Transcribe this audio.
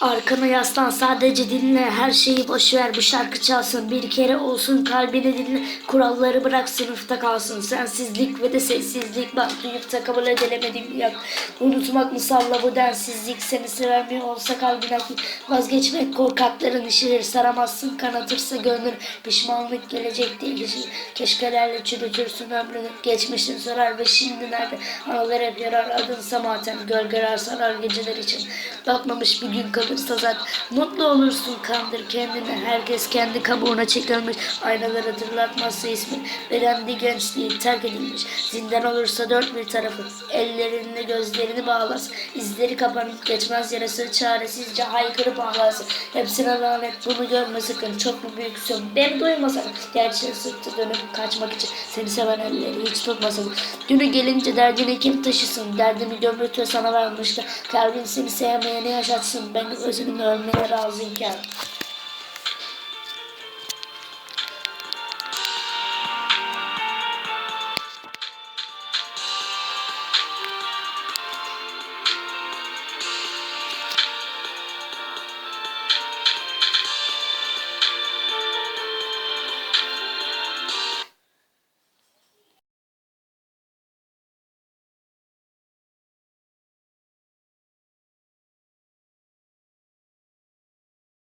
Arkana yaslan sadece dinle. Her şeyi boş ver bu şarkı çalsın. Bir kere olsun kalbini dinle. Kuralları bırak sınıfta kalsın. Sensizlik ve de sessizlik. Bak duyup da kabul edilemedim. Yak. Unutmak mı salla bu densizlik? Seni sever mi olsa kalbine vazgeçmek korkakların işidir. Saramazsın kanatırsa gönlün pişmanlık gelecek değil. Keşkelerle çürütürsün ömrünü. Geçmişin sorar ve şimdi nerede? Ağlar hep yarar. Adınsa matem gölgeler sarar geceler için. Bakmamış bir gün kalırsa zaten mutlu olursun kandır kendini. Herkes kendi kabuğuna çekilmiş aynalar hatırlatmazsa ismi bedendi gençliği terk edilmiş. Zindan olursa dört bir tarafı ellerinle gözlerini bağlarsın izleri kapanıp geçmez yarası çaresizce haykırıp ağlarsın hepsine lanet bunu görme sakın çok mu büyüksün? Beni duymasan gerçeği sırtı dönüp kaçmak için. Seni seven elleri hiç tutmasın. Günü gelince derdini kim taşısın? Derdimi gömültü sana vermişti kalbin seni sevmeyeni yaşatsın. Ben fazendo uma mineralzinha.